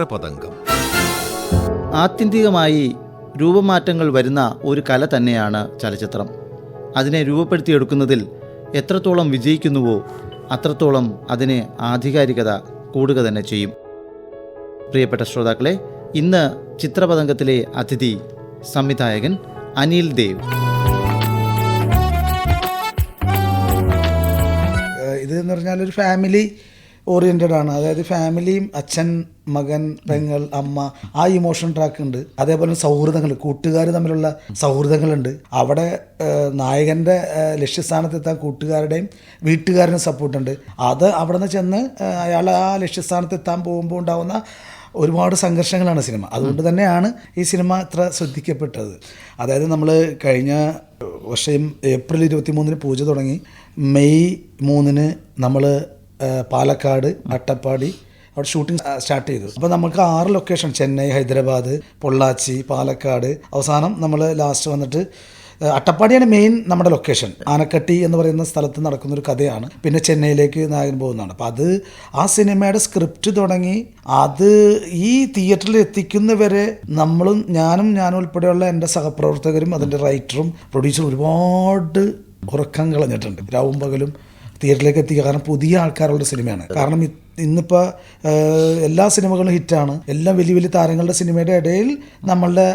ചിത്രപതംഗം ആത്യന്തികമായി രൂപമാറ്റങ്ങൾ വരുന്ന ഒരു കല തന്നെയാണ് ചലച്ചിത്രം. അതിനെ രൂപപ്പെടുത്തിയെടുക്കുന്നതിൽ എത്രത്തോളം വിജയിക്കുന്നുവോ അത്രത്തോളം അതിനെ ആധികാരികത കൂടുക തന്നെ ചെയ്യും. പ്രിയപ്പെട്ട ശ്രോതാക്കളെ ഇന്ന് ചിത്രപതംഗത്തിലെ അതിഥി സംവിധായകൻ അനിൽ ദേവ്. ഇത് എന്ന് പറഞ്ഞാൽ ഒരു ഫാമിലി ഓറിയന്റഡ് ആണ്. അതായത് ഫാമിലിയും അച്ഛൻ മകൻ പെങ്ങൾ അമ്മ ആ ഇമോഷൻ ട്രാക്ക് ഉണ്ട്. അതേപോലെ സൗഹൃദങ്ങൾ കൂട്ടുകാർ തമ്മിലുള്ള സൗഹൃദങ്ങളുണ്ട്. അവിടെ നായകന്റെ ലക്ഷ്യസ്ഥാനത്തെത്താൻ കൂട്ടുകാരുടെയും വീട്ടുകാരുടെയും സപ്പോർട്ടുണ്ട് അത് അവിടെ നിന്ന് ചെന്ന് അയാൾ ആ ലക്ഷ്യസ്ഥാനത്തെത്താൻ പോകുമ്പോൾ ഉണ്ടാകുന്ന ഒരുപാട് സംഘർഷങ്ങളാണ് സിനിമ. അതുകൊണ്ട് തന്നെയാണ് ഈ സിനിമ ഇത്ര ശ്രദ്ധിക്കപ്പെട്ടത്. അതായത് നമ്മൾ കഴിഞ്ഞ വർഷം ഏപ്രിൽ ഇരുപത്തി മൂന്നിന് പൂജ തുടങ്ങി. മെയ് മൂന്നിന് നമ്മൾ പാലക്കാട് അട്ടപ്പാടി അവിടെ ഷൂട്ടിംഗ് സ്റ്റാർട്ട് ചെയ്തു. അപ്പോൾ നമുക്ക് ആറ് ലൊക്കേഷൻ ചെന്നൈ ഹൈദരാബാദ് പൊള്ളാച്ചി പാലക്കാട്. അവസാനം നമ്മൾ ലാസ്റ്റ് വന്നിട്ട് അട്ടപ്പാടിയാണ് മെയിൻ നമ്മുടെ ലൊക്കേഷൻ ആനക്കട്ടി എന്ന് പറയുന്ന സ്ഥലത്ത് നടക്കുന്ന ഒരു കഥയാണ്. പിന്നെ ചെന്നൈയിലേക്ക് നായകൻ പോകുന്നതാണ്. അപ്പം അത് ആ സിനിമയുടെ സ്ക്രിപ്റ്റ് തുടങ്ങി അത് ഈ തിയേറ്ററിൽ എത്തിക്കുന്നവരെ നമ്മളും ഞാനും ഞാനും ഉൾപ്പെടെയുള്ള എന്റെ സഹപ്രവർത്തകരും അതിന്റെ റൈറ്ററും പ്രൊഡ്യൂസറും ഒരുപാട് ഉറക്കം കളഞ്ഞിട്ടുണ്ട്. രാവും പകലും തിയേറ്ററിലേക്ക് എത്തിക്കുക കാരണം പുതിയ ആൾക്കാരുടെ സിനിമയാണ്. കാരണം ഇന്നിപ്പോൾ എല്ലാ സിനിമകളും ഹിറ്റാണ്. എല്ലാം വലിയ വലിയ താരങ്ങളുടെ സിനിമയുടെ ഇടയിൽ നമ്മളുടെ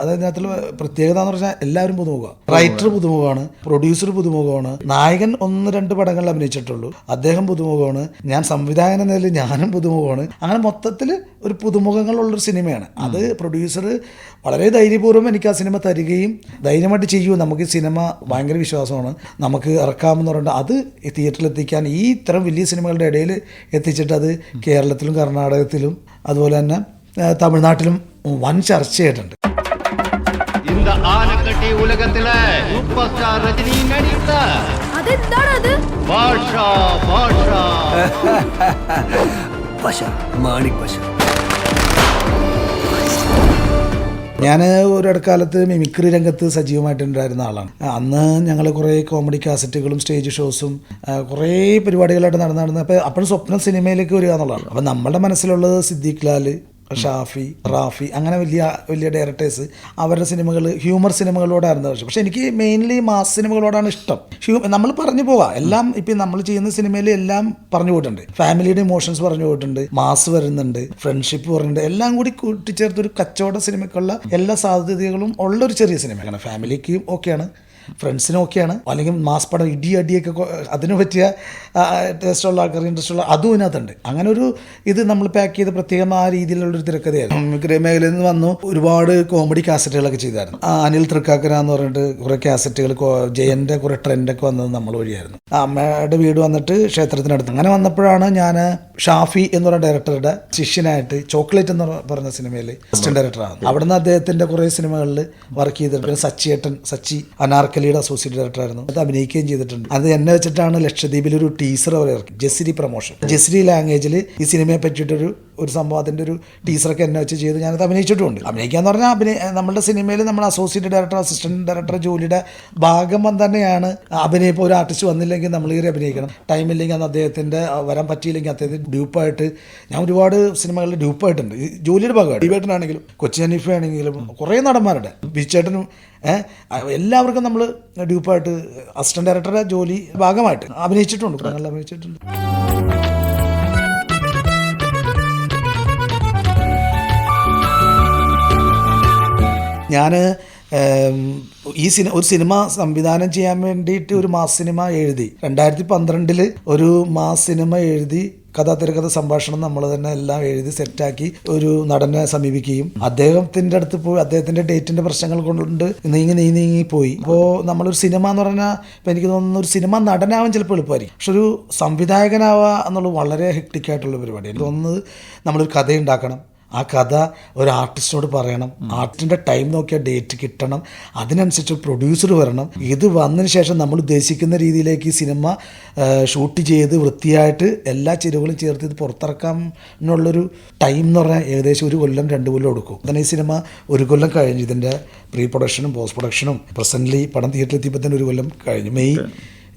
അതായത് ഇതിനകത്തുള്ള പ്രത്യേകത എന്ന് പറഞ്ഞാൽ എല്ലാവരും പുതുമുഖമാണ് റൈറ്റർ പുതുമുഖമാണ് പ്രൊഡ്യൂസർ പുതുമുഖമാണ് നായകൻ ഒന്ന് രണ്ട് പടങ്ങളിൽ അഭിനയിച്ചിട്ടുള്ളൂ. അദ്ദേഹം പുതുമുഖമാണ് ഞാൻ സംവിധായകൻ എന്ന നിലയിൽ ഞാനും പുതുമുഖമാണ്. അങ്ങനെ മൊത്തത്തിൽ ഒരു പുതുമുഖങ്ങളുള്ളൊരു സിനിമയാണ്. അത് പ്രൊഡ്യൂസർ വളരെ ധൈര്യപൂർവം എനിക്ക് ആ സിനിമ തരികയും ധൈര്യമായിട്ട് ചെയ്യൂ. നമുക്ക് ഈ സിനിമ ഭയങ്കര വിശ്വാസമാണ്. നമുക്ക് ഇറക്കാമെന്ന് പറഞ്ഞിട്ട് അത് തിയേറ്ററിൽ എത്തിക്കാൻ ഈ ഇത്തരം വലിയ സിനിമകളുടെ ഇടയിൽ എത്തിച്ചിട്ട് അത് കേരളത്തിലും കർണാടകത്തിലും അതുപോലെ തന്നെ തമിഴ്നാട്ടിലും വൻ ചർച്ചയായിട്ടുണ്ട് ഉലകത്തിലെ സൂപ്പർ സ്റ്റാർ രജനി ഭാഷ മാണിക് പശ ഞാൻ ഒരിടക്കാലത്ത് മിമിക്രി രംഗത്ത് സജീവമായിട്ടുണ്ടായിരുന്ന ആളാണ്. അന്ന് ഞങ്ങൾ കുറേ കോമഡി കാസറ്റുകളും സ്റ്റേജ് ഷോസും കുറേ പരിപാടികളായിട്ട് നടന്നു നടന്ന് അപ്പോൾ അപ്പോഴും സ്വപ്നം സിനിമയിലേക്ക് വരിക എന്നുള്ളതാണ്. അപ്പം നമ്മുടെ മനസ്സിലുള്ളത് സിദ്ദീഖ് ലാൽ ഷാഫി റാഫി അങ്ങനെ വലിയ വലിയ ഡയറക്ടേഴ്സ് അവരുടെ സിനിമകൾ ഹ്യൂമർ സിനിമകളോടായിരുന്നു പക്ഷേ പക്ഷേ എനിക്ക് മെയിൻലി മാസ് സിനിമകളോടാണ് ഇഷ്ടം. ഹ്യൂ നമ്മൾ പറഞ്ഞു പോവാം. എല്ലാം ഇപ്പം നമ്മൾ ചെയ്യുന്ന സിനിമയിൽ എല്ലാം പറഞ്ഞു പോയിട്ടുണ്ട്. ഫാമിലിയുടെ ഇമോഷൻസ് പറഞ്ഞു പോയിട്ടുണ്ട്. മാസ് വരുന്നുണ്ട്. ഫ്രണ്ട്ഷിപ്പ് പറഞ്ഞിട്ടുണ്ട് എല്ലാം കൂടി കൂട്ടിച്ചേർത്ത് ഒരു കച്ചവട സിനിമയ്ക്കുള്ള എല്ലാ സാധ്യതകളും ഉള്ള ഒരു ചെറിയ സിനിമയാണ്. ഫാമിലിക്ക് ഓക്കെയാണ് ഫ്രണ്ട്സിനും ഓക്കെയാണ് അല്ലെങ്കിൽ മാസ് പടം ഇടി അടിയൊക്കെ അതിനു പറ്റിയ ടേസ്റ്റുള്ള ആൾക്കാർ ഇൻട്രസ്റ്റ് ഉള്ള അതും ഇതിനകത്തുണ്ട്. അങ്ങനെ ഒരു ഇത് നമ്മൾ പാക്ക് ചെയ്ത് പ്രത്യേകം ആ രീതിയിലുള്ളൊരു തിരക്കഥയായിരുന്നു. ഗ്രഹമേഖലയിൽ മേഖലയിൽ നിന്ന് വന്നു ഒരുപാട് കോമഡി കാസറ്റുകളൊക്കെ ചെയ്തായിരുന്നു. അനിൽ തൃക്കാക്കര എന്ന് പറഞ്ഞിട്ട് കുറേ കാസറ്റുകൾ ജയന്റെ കുറേ ട്രെൻഡൊക്കെ വന്നത് നമ്മൾ വഴിയായിരുന്നു. അമ്മയുടെ വീട് വന്നിട്ട് ക്ഷേത്രത്തിനടുത്ത്. അങ്ങനെ വന്നപ്പോഴാണ് ഞാൻ ഷാഫി എന്ന് പറയുന്ന ഡയറക്ടറുടെ ശിഷ്യനായിട്ട് ചോക്ലേറ്റ് എന്ന് പറഞ്ഞ സിനിമയിൽ അസിസ്റ്റന്റ് ഡയറക്ടറാണ് അവിടുന്ന് അദ്ദേഹത്തിന്റെ കുറേ സിനിമകളിൽ വർക്ക് ചെയ്തിട്ടുണ്ട് സച്ചി സച്ചിയേട്ടൻ സച്ചി അനാർക്കലിയുടെ അസോസിയേറ്റ് ഡയറക്ടർ ആയിരുന്നു. അത് അഭിനയിക്കുകയും ചെയ്തിട്ടുണ്ട്. അത് എന്നെ വെച്ചിട്ടാണ് ലക്ഷദ്വീപിൽ ഒരു ടീസർ അവർ ഇറക്കി. ജെസിരി പ്രൊമോഷൻ ജെസിരി ലാംഗ്വേജിൽ ഈ സിനിമയെ പറ്റിയിട്ടൊരു ഒരു സംഭവം അതിന്റെ ഒരു ടീച്ചറൊക്കെ എന്നെ വെച്ച് ചെയ്ത് ഞാനത് അഭിനയിച്ചിട്ടുമുണ്ട് അഭിനയിക്കാന്ന് പറഞ്ഞാൽ അഭിനയ നമ്മുടെ സിനിമയിൽ നമ്മൾ അസോസിയേറ്റ് ഡയറക്ടർ അസിസ്റ്റന്റ് ഡയറക്ടർ ജോലിയുടെ ഭാഗം തന്നെയാണ് അഭിനയം ഇപ്പോൾ ഒരു ആർട്ടിസ്റ്റ് വന്നില്ലെങ്കിൽ നമ്മൾ കയറി അഭിനയിക്കണം. ടൈം ഇല്ലെങ്കിൽ അന്ന് അദ്ദേഹത്തിന്റെ വരാൻ പറ്റിയില്ലെങ്കിൽ അദ്ദേഹത്തിന് ഡ്യൂപ്പായിട്ട് ഞാൻ ഒരുപാട് സിനിമകളിൽ ഡ്യൂപ്പായിട്ടുണ്ട്. ജോലിയുടെ ഭാഗമാണ് ഡിബേട്ടനാണെങ്കിലും കൊച്ചി ഹനീഫ ആണെങ്കിലും കുറേ നടന്മാരുടെ. ബിച്ചേട്ടനും എല്ലാവർക്കും നമ്മൾ ഡ്യൂപ്പായിട്ട് അസിസ്റ്റന്റ് ഡയറക്ടറുടെ ജോലി ഭാഗമായിട്ട് അഭിനയിച്ചിട്ടുണ്ട്. അഭിനയിച്ചിട്ടുണ്ട്. ഞാൻ ഈ സിനിമ ഒരു സിനിമ സംവിധാനം ചെയ്യാൻ വേണ്ടിയിട്ട് ഒരു മാസ് സിനിമ എഴുതി. രണ്ടായിരത്തി പന്ത്രണ്ടിൽ ഒരു മാസ് സിനിമ എഴുതി കഥാ തിരക്കഥ സംഭാഷണം നമ്മൾ തന്നെ എല്ലാം എഴുതി സെറ്റാക്കി ഒരു നടനെ സമീപിക്കുകയും അദ്ദേഹത്തിന്റെ അടുത്ത് പോയി അദ്ദേഹത്തിന്റെ ഡേറ്റിന്റെ പ്രശ്നങ്ങൾ കൊണ്ട് നീങ്ങി നീങ്ങി നീങ്ങി പോയി. അപ്പോൾ നമ്മളൊരു സിനിമ എന്ന് പറഞ്ഞാൽ ഇപ്പം എനിക്ക് തോന്നുന്നു ഒരു സിനിമ നടനാവാൻ ചിലപ്പോൾ എളുപ്പമായിരിക്കും. പക്ഷെ ഒരു സംവിധായകനാവുക എന്നുള്ളത് വളരെ ഹെക്ടിക്കായിട്ടുള്ള പരിപാടിയാണ്. എനിക്ക് തോന്നുന്നത് നമ്മളൊരു കഥ ഉണ്ടാക്കണം ആ കഥ ഒരു ആർട്ടിസ്റ്റിനോട് പറയണം. ആർട്ടിന്റെ ടൈം നോക്കിയ ഡേറ്റ് കിട്ടണം. അതിനനുസരിച്ച് പ്രൊഡ്യൂസർ വരണം. ഇത് വന്നതിന് ശേഷം നമ്മൾ ഉദ്ദേശിക്കുന്ന രീതിയിലേക്ക് ഈ സിനിമ ഷൂട്ട് ചെയ്ത് വൃത്തിയായിട്ട് എല്ലാ ചെരുവുകളും ചേർത്ത് ഇത് പുറത്തിറക്കാനുള്ളൊരു ടൈം എന്ന് പറഞ്ഞാൽ ഏകദേശം ഒരു കൊല്ലം രണ്ട് കൊല്ലം എടുക്കും. അങ്ങനെ ഈ സിനിമ ഒരു കൊല്ലം കഴിഞ്ഞു ഇതിന്റെ പ്രീ പ്രൊഡക്ഷനും പോസ്റ്റ് പ്രൊഡക്ഷനും പ്രസന്റ്ലി പടം തിയേറ്ററിൽ എത്തിയപ്പോൾ തന്നെ ഒരു കൊല്ലം കഴിഞ്ഞു. മെയ്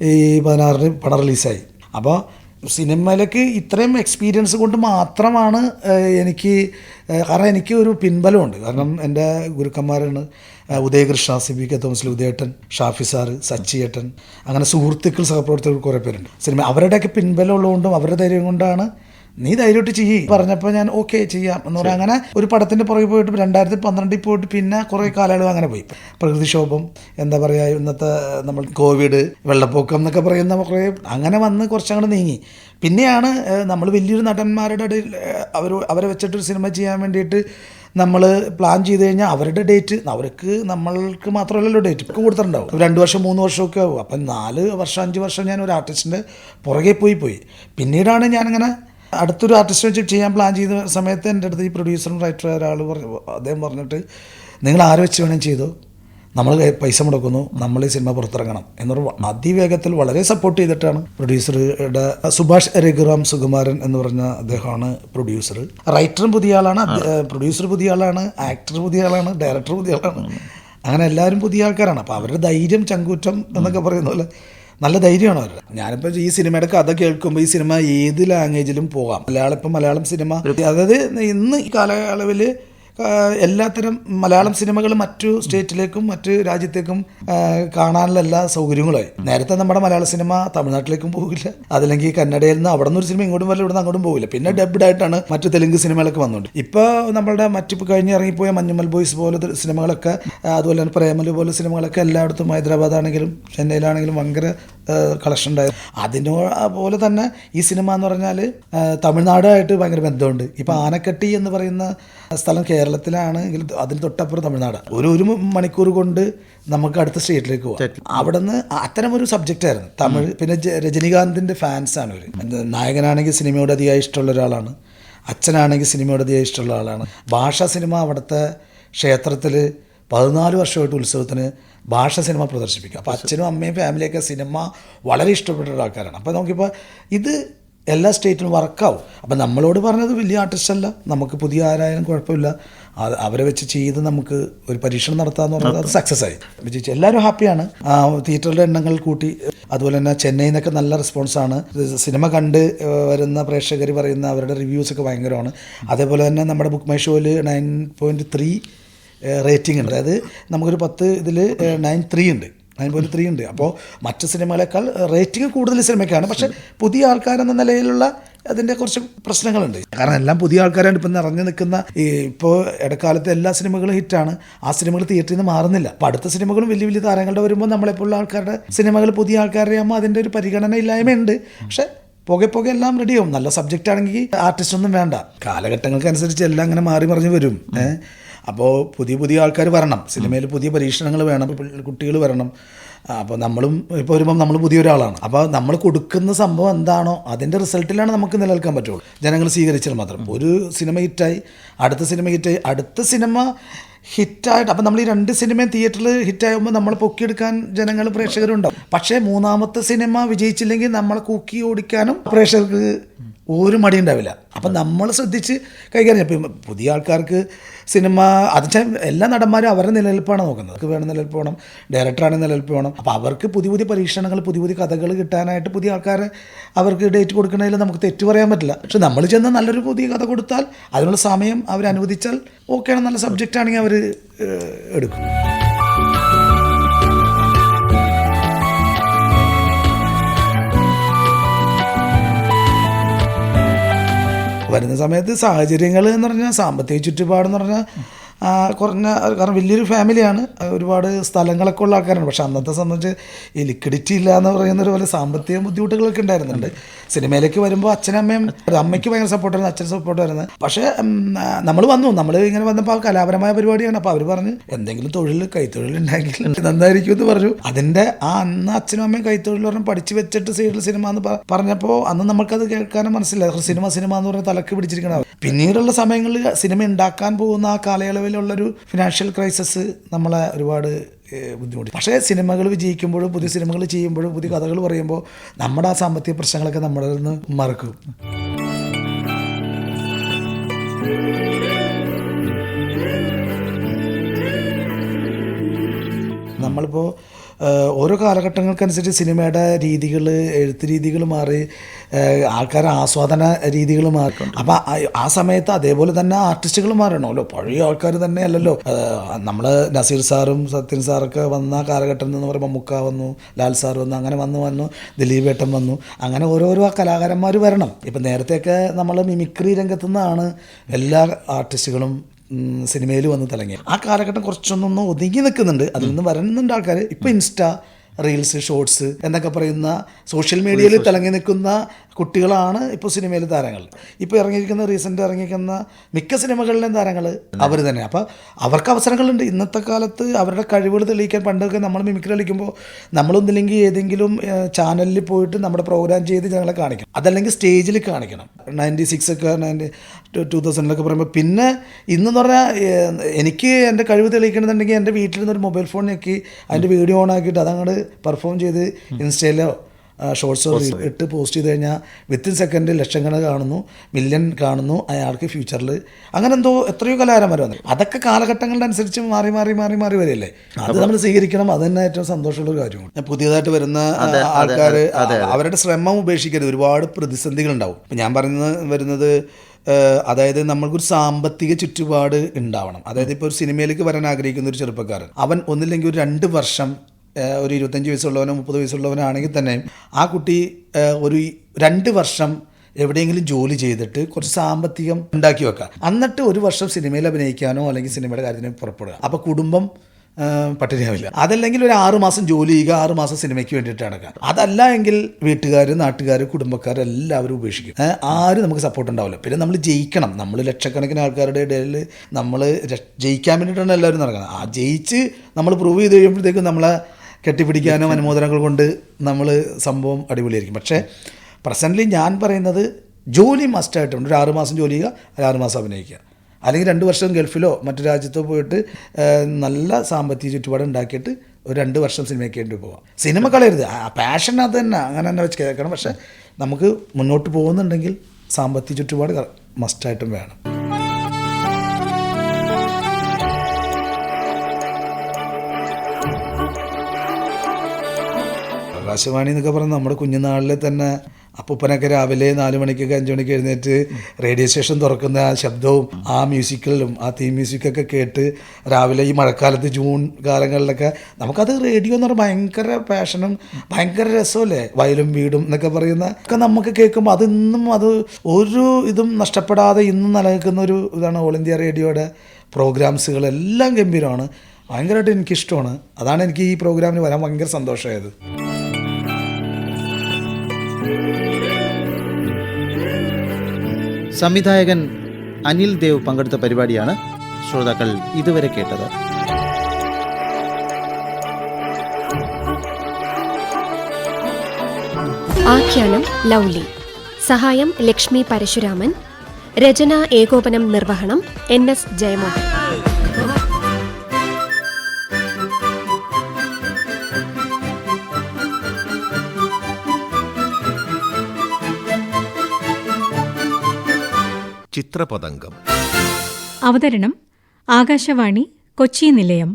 ഈ പതിനാറിന് പടം റിലീസായി അപ്പോൾ സിനിമയിലേക്ക് ഇത്രയും എക്സ്പീരിയൻസ് കൊണ്ട് മാത്രമാണ് എനിക്ക് കാരണം എനിക്ക് ഒരു പിൻബലമുണ്ട്. കാരണം എന്റെ ഗുരുക്കന്മാരാണ് ഉദയകൃഷ്ണ സി ബി കെ തോമസിൽ ഉദയേട്ടൻ ഷാഫി സാറ് സച്ചിയേട്ടൻ അങ്ങനെ സുഹൃത്തുക്കൾ സഹപ്രവർത്തകർ കുറേ പേരുണ്ട്. സിനിമ അവരുടെയൊക്കെ പിൻബലം ഉള്ളതുകൊണ്ടും അവരുടെ ധൈര്യം കൊണ്ടാണ് നീ ധൈര്യമായിട്ട് ചെയ്യ്. പറഞ്ഞപ്പോൾ ഞാൻ ഓക്കെ ചെയ്യാം എന്ന് പറയാം അങ്ങനെ ഒരു പടത്തിന്റെ പുറകെ പോയിട്ട് രണ്ടായിരത്തി പന്ത്രണ്ടിൽ പോയിട്ട് പിന്നെ കുറേ കാലയളവ് അങ്ങനെ പോയി. പ്രകൃതിക്ഷോഭം എന്താ പറയുക ഇന്നത്തെ നമ്മൾ കോവിഡ് വെള്ളപ്പൊക്കം എന്നൊക്കെ പറയുന്ന കുറേ അങ്ങനെ വന്ന് കുറച്ചങ്ങോട്ട് നീങ്ങി. പിന്നെയാണ് നമ്മൾ വലിയൊരു നടന്മാരുടെ ഇടയിൽ അവർ അവരെ വെച്ചിട്ടൊരു സിനിമ ചെയ്യാൻ വേണ്ടിയിട്ട് നമ്മൾ പ്ലാൻ ചെയ്ത് കഴിഞ്ഞാൽ അവരുടെ ഡേറ്റ് അവർക്ക് നമ്മൾക്ക് മാത്രമല്ലല്ലോ ഡേറ്റ് കൊടുത്തിട്ടുണ്ടാവും. രണ്ട് വർഷം മൂന്ന് വർഷമൊക്കെ ആവും. അപ്പം നാല് വർഷം അഞ്ച് വർഷം ഞാൻ ഒരു ആർട്ടിസ്റ്റിന്റെ പുറകെ പോയി പോയി. പിന്നീടാണ് ഞാനിങ്ങനെ അടുത്തൊരു ആർട്ടിസ്റ്റ് വെച്ച് ചെയ്യാൻ പ്ലാൻ ചെയ്ത സമയത്ത് എന്റെ അടുത്ത് ഈ പ്രൊഡ്യൂസറും റൈറ്ററും ഒരാൾ പറഞ്ഞു അദ്ദേഹം പറഞ്ഞിട്ട് നിങ്ങൾ ആരെ വെച്ച് വേണം ചെയ്തു. നമ്മൾ പൈസ മുടക്കുന്നു. നമ്മൾ ഈ സിനിമ പുറത്തിറങ്ങണം. എന്നൊരു അതിവേഗത്തിൽ വളരെ സപ്പോർട്ട് ചെയ്തിട്ടാണ് പ്രൊഡ്യൂസറുടെ സുഭാഷ് രഘുറാം സുകുമാരൻ എന്ന് പറഞ്ഞ അദ്ദേഹമാണ് പ്രൊഡ്യൂസർ റൈറ്ററും പുതിയ ആളാണ് പ്രൊഡ്യൂസർ പുതിയ ആളാണ് ആക്ടർ പുതിയ ആളാണ് ഡയറക്ടർ പുതിയ ആളാണ്. അങ്ങനെ എല്ലാവരും പുതിയ ആൾക്കാരാണ്. അപ്പോൾ അവരുടെ ധൈര്യം ചങ്കൂറ്റം എന്നൊക്കെ പറയുന്ന പോലെ നല്ല ധൈര്യമാണ് അവർ ഞാനിപ്പോൾ ഈ സിനിമയുടെ കഥ കേൾക്കുമ്പോൾ ഈ സിനിമ ഏത് ലാംഗ്വേജിലും പോകാം മലയാളം ഇപ്പം മലയാളം സിനിമ. അതായത് ഇന്ന് ഈ കാലയളവിൽ എല്ലാത്തരം മലയാളം സിനിമകൾ മറ്റു സ്റ്റേറ്റിലേക്കും മറ്റു രാജ്യത്തേക്കും കാണാനുള്ള എല്ലാ സൗകര്യങ്ങളായി. നേരത്തെ നമ്മുടെ മലയാള സിനിമ തമിഴ്നാട്ടിലേക്കും പോകില്ല. അതല്ലെങ്കിൽ കന്നഡയിൽ നിന്ന് അവിടെ നിന്ന് ഒരു സിനിമ ഇങ്ങോട്ടും വല്ല ഇവിടെ അങ്ങോട്ടും പോകില്ല. പിന്നെ ഡബ്ഡ് ആയിട്ടാണ് മറ്റു തെലുങ്ക് സിനിമകളൊക്കെ വന്നുകൊണ്ട് ഇപ്പോൾ നമ്മുടെ മറ്റു കഴിഞ്ഞ് ഇറങ്ങിപ്പോയ മഞ്ഞുമൽ ബോയ്സ് പോലത്തെ സിനിമകളൊക്കെ അതുപോലെ തന്നെ പ്രേമലു പോലെ സിനിമകളൊക്കെ എല്ലായിടത്തും ഹൈദരാബാദ് ആണെങ്കിലും ചെന്നൈയിലാണെങ്കിലും ഭയങ്കര കളക്ഷൻ ഉണ്ടായിരുന്നു അതിനോ പോലെ തന്നെ ഈ സിനിമ എന്ന് പറഞ്ഞാൽ തമിഴ്നാടായിട്ട് ഭയങ്കര ബന്ധമുണ്ട്. ഇപ്പോൾ ആനക്കട്ടി എന്ന് പറയുന്ന സ്ഥലം കേരളത്തിലാണെങ്കിൽ അതിൽ തൊട്ടപ്പുറം തമിഴ്നാട്. ഒരു ഒരു മണിക്കൂർ കൊണ്ട് നമുക്ക് അടുത്ത സ്റ്റേറ്റിലേക്ക് പോകാം അവിടെ നിന്ന് അത്തരം ഒരു സബ്ജക്റ്റ് ആയിരുന്നു. തമിഴ് പിന്നെ രജനീകാന്തിന്റെ രജനീകാന്തിന്റെ ഫാൻസാണ് അവർ നായകനാണെങ്കിൽ സിനിമയോട് അധികം ഇഷ്ടമുള്ള ഒരാളാണ്. അച്ഛനാണെങ്കിൽ സിനിമയോട് അധികം ഇഷ്ടമുള്ള ആളാണ്. ഭാഷ സിനിമ അവിടുത്തെ ക്ഷേത്രത്തിൽ പതിനാല് വർഷമായിട്ട് ഉത്സവത്തിന് ഭാഷ സിനിമ പ്രദർശിപ്പിക്കുക അപ്പോൾ അച്ഛനും അമ്മയും ഫാമിലിയൊക്കെ സിനിമ വളരെ ഇഷ്ടപ്പെട്ട ഒരാൾക്കാരാണ്. അപ്പോൾ നോക്കിയപ്പോൾ ഇത് എല്ലാ സ്റ്റേറ്റിലും വർക്കാവും. അപ്പം നമ്മളോട് പറഞ്ഞത് വലിയ ആർട്ടിസ്റ്റ് അല്ല. നമുക്ക് പുതിയ ആരായാലും കുഴപ്പമില്ല. അത് അവരെ വെച്ച് ചെയ്ത് നമുക്ക് ഒരു പരീക്ഷണം നടത്താമെന്ന് പറഞ്ഞാൽ അത് സക്സസ് ആയി. വിജയിച്ചു എല്ലാവരും ഹാപ്പിയാണ് തിയേറ്ററിലെ എണ്ണങ്ങൾ കൂട്ടി അതുപോലെ തന്നെ ചെന്നൈയിൽ നിന്നൊക്കെ നല്ല റെസ്പോൺസാണ് സിനിമ കണ്ട് വരുന്ന പ്രേക്ഷകർ പറയുന്ന അവരുടെ റിവ്യൂസ് ഒക്കെ ഭയങ്കരമാണ്. അതേപോലെ തന്നെ നമ്മുടെ ബുക്ക് മൈ ഷോയിൽ നയൻ പോയിന്റ് ത്രീ റേറ്റിംഗ് ഉണ്ട്. അതായത് നമുക്കൊരു പത്ത് ഇതിൽ നയൻ ത്രീ ഉണ്ട്. നയൻ പോയിന്റ് ത്രീ ഉണ്ട്. അപ്പോൾ മറ്റു സിനിമകളെക്കാൾ റേറ്റിംഗ് കൂടുതൽ സിനിമയ്ക്കാണ്. പക്ഷേ പുതിയ ആൾക്കാരെന്ന നിലയിലുള്ള അതിന്റെ കുറച്ച് പ്രശ്നങ്ങളുണ്ട്. കാരണം എല്ലാം പുതിയ ആൾക്കാരാണ് ഇപ്പം നിറഞ്ഞു നിൽക്കുന്ന ഈ ഇപ്പോൾ ഇടക്കാലത്തെ എല്ലാ സിനിമകളും ഹിറ്റാണ്. ആ സിനിമകൾ തിയേറ്ററിൽ നിന്ന് മാറുന്നില്ല. അപ്പോൾ അടുത്ത സിനിമകളും വലിയ വലിയ താരങ്ങളുടെ വരുമ്പോൾ നമ്മളെപ്പോലുള്ള ആൾക്കാരുടെ സിനിമകൾ പുതിയ ആൾക്കാരുടെ ആകുമ്പോൾ അതിന്റെ ഒരു പരിഗണന ഇല്ലായ്മയുണ്ട്. പക്ഷേ പുകെ പുക എല്ലാം റെഡിയാവും നല്ല സബ്ജക്റ്റ് ആണെങ്കിൽ ആർട്ടിസ്റ്റ് ഒന്നും വേണ്ട. കാലഘട്ടങ്ങൾക്കനുസരിച്ച് എല്ലാം അങ്ങനെ മാറി മറിഞ്ഞ് വരും. അപ്പോൾ പുതിയ പുതിയ ആൾക്കാർ വരണം. സിനിമയിൽ പുതിയ പരീക്ഷണങ്ങൾ വേണം കുട്ടികൾ വരണം. അപ്പോൾ നമ്മളും ഇപ്പോൾ വരുമ്പം നമ്മൾ പുതിയ ഒരാളാണ്. അപ്പോൾ നമ്മൾ കൊടുക്കുന്ന സംഭവം എന്താണോ അതിന്റെ റിസൾട്ടിലാണ് നമുക്ക് നിലനിൽക്കാൻ പറ്റുള്ളൂ. ജനങ്ങൾ സ്വീകരിച്ചാൽ മാത്രം. ഒരു സിനിമ ഹിറ്റായി അടുത്ത സിനിമ ഹിറ്റായി അടുത്ത സിനിമ ഹിറ്റായിട്ട് അപ്പം നമ്മൾ ഈ രണ്ട് സിനിമയും തിയേറ്ററിൽ ഹിറ്റാകുമ്പോൾ നമ്മൾ പൊക്കിയെടുക്കാൻ ജനങ്ങൾ പ്രേക്ഷകരുണ്ടാവും. പക്ഷേ മൂന്നാമത്തെ സിനിമ വിജയിച്ചില്ലെങ്കിൽ നമ്മളെ കൂക്കി ഓടിക്കാനും പ്രേക്ഷകർക്ക് ഒരു മടി ഉണ്ടാവില്ല. അപ്പം നമ്മൾ ശ്രദ്ധിച്ച് കൈകാര്യം ഇപ്പം പുതിയ ആൾക്കാർക്ക് സിനിമ അത് എല്ലാ നടന്മാരും അവരുടെ നിലനിൽപ്പാണ് നോക്കുന്നത്. അവർക്ക് വേണം നിലനിൽപ്പ് വേണം ഡയറക്ടറാണ് നിലനിൽപ്പ് വേണം. അപ്പോൾ അവർക്ക് പുതിയ പുതിയ പരീക്ഷണങ്ങൾ പുതിയ പുതിയ കഥകൾ കിട്ടാനായിട്ട് പുതിയ ആൾക്കാരെ അവർക്ക് ഡേറ്റ് കൊടുക്കണതിൽ നമുക്ക് തെറ്റ് പറയാൻ പറ്റില്ല. പക്ഷെ നമ്മൾ ചെന്ന് നല്ലൊരു പുതിയ കഥ കൊടുത്താൽ അതിനുള്ള സമയം അവർ അനുവദിച്ചാൽ ഓക്കെയാണ് നല്ല സബ്ജക്റ്റ് ആണെങ്കിൽ അവർ എടുക്കും വരുന്ന സമയത്ത് സാഹചര്യങ്ങൾ എന്ന് പറഞ്ഞാൽ സാമ്പത്തിക ചുറ്റുപാടെന്ന് പറഞ്ഞാൽ കുറഞ്ഞ കാരണം വലിയൊരു ഫാമിലിയാണ് ഒരുപാട് സ്ഥലങ്ങളൊക്കെ ഉള്ള ആൾക്കാരാണ്. പക്ഷെ അന്നത്തെ സംബന്ധിച്ച് ഈ ലിക്വിഡിറ്റി ഇല്ല എന്ന് പറയുന്ന ഒരു പോലെ സാമ്പത്തിക ബുദ്ധിമുട്ടുകളൊക്കെ ഉണ്ടായിരുന്നുണ്ട്. സിനിമയിലേക്ക് വരുമ്പോൾ അച്ഛനമ്മയും അമ്മയ്ക്ക് ഭയങ്കര സപ്പോർട്ടായിരുന്നു അച്ഛൻ സപ്പോർട്ടായിരുന്നു പക്ഷേ നമ്മൾ വന്നു. നമ്മൾ ഇങ്ങനെ വന്നപ്പോൾ കലാപരമായ പരിപാടിയാണ്. അപ്പോൾ അവർ പറഞ്ഞ് എന്തെങ്കിലും തൊഴിൽ കൈത്തൊഴിൽ ഉണ്ടെങ്കിൽ നന്നായിരിക്കും എന്ന് പറഞ്ഞു. അതിന്റെ ആ അന്ന് അച്ഛനും അമ്മയും കൈത്തൊഴിൽ പറഞ്ഞ് പഠിച്ചു വെച്ചിട്ട് സീരിയൽ സിനിമ എന്ന് പറഞ്ഞപ്പോൾ അന്ന് നമുക്കത് കേൾക്കാനും മനസ്സിലായി. സിനിമ സിനിമ എന്ന് പറഞ്ഞാൽ തലക്ക് പിടിച്ചിരിക്കണം പിന്നീടുള്ള സമയങ്ങളിൽ സിനിമ ഉണ്ടാക്കാൻ പോകുന്ന ആ കാലയളവിലുള്ളൊരു ഫിനാൻഷ്യൽ ക്രൈസിസ് നമ്മളെ ഒരുപാട് ബുദ്ധിമുട്ടി. പക്ഷേ സിനിമകൾ വിജയിക്കുമ്പോഴും പുതിയ സിനിമകൾ ചെയ്യുമ്പോഴും പുതിയ കഥകൾ പറയുമ്പോൾ നമ്മുടെ ആ സാമ്പത്തിക പ്രശ്നങ്ങളൊക്കെ നമ്മളിൽ നിന്ന് മറക്കും. നമ്മളിപ്പോൾ ഓരോ കാലഘട്ടങ്ങൾക്കനുസരിച്ച് സിനിമയുടെ രീതികൾ എഴുത്ത് രീതികൾ മാറി ആൾക്കാരെ ആസ്വാദന രീതികൾ മാറി. അപ്പം ആ സമയത്ത് അതേപോലെ തന്നെ ആർട്ടിസ്റ്റുകൾ മാറണമല്ലോ. പഴയ ആൾക്കാർ തന്നെ അല്ലല്ലോ. നമ്മൾ നസീർ സാറും സത്യൻ സാറൊക്കെ വന്ന കാലഘട്ടം എന്ന് പറയുമ്പോൾ മുക്ക വന്നു ലാൽ സാർ വന്നു അങ്ങനെ വന്നു വന്നു ദിലീപ് ഏട്ടൻ വന്നു. അങ്ങനെ ഓരോരോ കലാകാരന്മാർ വരണം. ഇപ്പം നേരത്തെയൊക്കെ നമ്മൾ മിമിക്രി രംഗത്തു നിന്നാണ് എല്ലാ ആർട്ടിസ്റ്റുകളും സിനിമയിൽ വന്ന് തിളങ്ങി. ആ കാലഘട്ടം കുറച്ചൊന്നൊന്ന് ഒതുങ്ങി നിൽക്കുന്നുണ്ട്. അതിൽ നിന്ന് വരുന്നുണ്ട് ആൾക്കാർ ഇപ്പം ഇൻസ്റ്റ റീൽസ് ഷോർട്സ് എന്നൊക്കെ പറയുന്ന സോഷ്യൽ മീഡിയയിൽ തിളങ്ങി നിൽക്കുന്ന കുട്ടികളാണ് ഇപ്പോൾ സിനിമയിലെ താരങ്ങൾ. ഇപ്പോൾ ഇറങ്ങിയിരിക്കുന്ന റീസെന്റ് ഇറങ്ങിയിരിക്കുന്ന മിക്ക സിനിമകളിലെയും താരങ്ങൾ അവർ തന്നെ. അപ്പോൾ അവർക്ക് അവസരങ്ങളുണ്ട്. ഇന്നത്തെ കാലത്ത് അവരുടെ കഴിവുകൾ തെളിയിക്കാൻ പണ്ടൊക്കെ നമ്മൾ മിമിക്രി കളിക്കുമ്പോൾ നമ്മളൊന്നില്ലെങ്കിൽ ഏതെങ്കിലും ചാനലിൽ പോയിട്ട് നമ്മുടെ പ്രോഗ്രാം ചെയ്ത് ഞങ്ങളെ കാണിക്കണം. അതല്ലെങ്കിൽ സ്റ്റേജിൽ കാണിക്കണം. നയന്റി സിക്സ് ഒക്കെ നയന്റി ടു തൗസൻഡിലൊക്കെ പറയുമ്പോൾ പിന്നെ ഇന്നെന്ന് പറഞ്ഞാൽ എനിക്ക് എന്റെ കഴിവ് തെളിയിക്കണമെന്നുണ്ടെങ്കിൽ എന്റെ വീട്ടിൽ നിന്ന് ഒരു മൊബൈൽ ഫോൺ ഞെക്കി അതിന്റെ വീഡിയോ ഓൺ ആക്കിയിട്ട് അതങ്ങോട്ട് പെർഫോം ചെയ്ത് ഇൻസ്റ്റയിലോ ഷോർട്സോ ഇട്ട് പോസ്റ്റ് ചെയ്ത് കഴിഞ്ഞാൽ വിത്തിൻ സെക്കൻഡ് ലക്ഷങ്ങൾ കാണുന്നു മില്യൺ കാണുന്നു അയാൾക്ക് ഫ്യൂച്ചറിൽ അങ്ങനെ എന്തോ എത്രയോ കലാകാരന്മാർ വന്നു അതൊക്കെ കാലഘട്ടങ്ങളുടെ അനുസരിച്ച് മാറി മാറി മാറി മാറി വരില്ലേ അത് നമ്മൾ സ്വീകരിക്കണം. അത് തന്നെ ഏറ്റവും സന്തോഷമുള്ള ഒരു കാര്യമാണ് പുതിയതായിട്ട് വരുന്ന ആൾക്കാർ അവരുടെ ശ്രമം ഉപേക്ഷിക്കരുത്. ഒരുപാട് പ്രതിസന്ധികൾ ഉണ്ടാവും ഇപ്പം ഞാൻ പറയുന്നത് വരുന്നത് അതായത് നമ്മൾക്കൊരു സാമ്പത്തിക ചുറ്റുപാട് ഉണ്ടാവണം. അതായത് ഇപ്പോൾ ഒരു സിനിമയിലേക്ക് വരാൻ ആഗ്രഹിക്കുന്ന ഒരു ചെറുപ്പക്കാരൻ. അവൻ ഒന്നില്ലെങ്കിൽ ഒരു രണ്ട് വർഷം ഒരു ഇരുപത്തഞ്ച് വയസ്സുള്ളവനോ മുപ്പത് വയസ്സുള്ളവനോ ആണെങ്കിൽ തന്നെ ആ കുട്ടി ഒരു രണ്ട് വർഷം എവിടെയെങ്കിലും ജോലി ചെയ്തിട്ട് കുറച്ച് സാമ്പത്തികം ഉണ്ടാക്കി വെക്കുക. എന്നിട്ട് ഒരു വർഷം സിനിമയിൽ അഭിനയിക്കാനോ അല്ലെങ്കിൽ സിനിമയുടെ കാര്യത്തിന് പുറപ്പെടുക. അപ്പോൾ കുടുംബം പട്ടിണിയാവില്ല. അതല്ലെങ്കിൽ ഒരു ആറുമാസം ജോലി ചെയ്യുക ആറുമാസം സിനിമയ്ക്ക് വേണ്ടിയിട്ട് നടക്കുക. അതല്ല എങ്കിൽ വീട്ടുകാർ നാട്ടുകാർ കുടുംബക്കാർ എല്ലാവരും ഉപേക്ഷിക്കും. ആരും നമുക്ക് സപ്പോർട്ട് ഉണ്ടാവില്ല. പിന്നെ നമ്മൾ ജയിക്കണം. നമ്മൾ ലക്ഷക്കണക്കിന് ആൾക്കാരുടെ ഇടയിൽ നമ്മൾ ജയിക്കാൻ വേണ്ടിയിട്ടാണ് എല്ലാവരും നടക്കുന്നത്. ആ ജയിച്ച് നമ്മൾ പ്രൂവ് ചെയ്ത് കഴിയുമ്പോഴത്തേക്കും നമ്മളെ കെട്ടിപ്പിടിക്കാനും അനുമോദനങ്ങൾ കൊണ്ട് നമ്മൾ സംഭവം അടിപൊളിയായിരിക്കും. പക്ഷേ പ്രസന്റ്ലി ഞാൻ പറയുന്നത് ജോലി മസ്റ്റായിട്ടുണ്ട് ഒരു ആറുമാസം ജോലി ചെയ്യുക അല്ലെങ്കിൽ ആറുമാസം അഭിനയിക്കുക. അല്ലെങ്കിൽ രണ്ട് വർഷം ഗൾഫിലോ മറ്റു രാജ്യത്തോ പോയിട്ട് നല്ല സാമ്പത്തിക ചുറ്റുപാട് ഉണ്ടാക്കിയിട്ട് ഒരു രണ്ട് വർഷം സിനിമയ്ക്ക് വേണ്ടി പോവാം. സിനിമ കളയരുത്. ആ പാഷൻ അത് തന്നെ. അങ്ങനെ തന്നെ വെച്ച് കേൾക്കണം. പക്ഷേ നമുക്ക് മുന്നോട്ട് പോകുന്നുണ്ടെങ്കിൽ സാമ്പത്തിക ചുറ്റുപാട് മസ്റ്റായിട്ടും വേണം. ആകാശവാണി എന്നൊക്കെ പറഞ്ഞാൽ നമ്മുടെ കുഞ്ഞുനാളിൽ തന്നെ അപ്പൂപ്പനൊക്കെ രാവിലെ നാല് മണിക്കൊക്കെ അഞ്ച് മണിക്ക് എഴുന്നേറ്റ് റേഡിയോ സ്റ്റേഷൻ തുറക്കുന്ന ആ ശബ്ദവും ആ മ്യൂസിക്കലും ആ തീം മ്യൂസിക്കൊക്കെ കേട്ട് രാവിലെ ഈ മഴക്കാലത്ത് ജൂൺ കാലങ്ങളിലൊക്കെ നമുക്കത് റേഡിയോ എന്ന് പറഞ്ഞാൽ ഭയങ്കര പാഷനും ഭയങ്കര രസമല്ലേ? വയലും വീടും എന്നൊക്കെ പറയുന്ന ഒക്കെ നമുക്ക് കേൾക്കുമ്പോൾ അതിന്നും അത് ഒരു ഇതും നഷ്ടപ്പെടാതെ ഇന്നും നിലനിൽക്കുന്ന ഒരു ഇതാണ് ഓൾ ഇന്ത്യ റേഡിയോയുടെ പ്രോഗ്രാംസുകൾ. എല്ലാം ഗംഭീരമാണ്. ഭയങ്കരമായിട്ട് എനിക്കിഷ്ടമാണ്. അതാണ് എനിക്ക് ഈ പ്രോഗ്രാമിന് വരാൻ ഭയങ്കര സന്തോഷമായത്. സംവിധായകൻ അനിൽ ദേവ് പങ്കെടുത്ത പരിപാടിയാണ് ശ്രോതാക്കൾ ഇതുവരെ കേട്ടത്. ആഖ്യാനം ലൗലി. സഹായം ലക്ഷ്മി പരശുരാമൻ. രചന ഏകോപനം നിർവഹണം എൻ എസ് ജയമോഹൻ. ചിത്രപതംഗം. അവതരണം ആകാശവാണി കൊച്ചി നിലയം.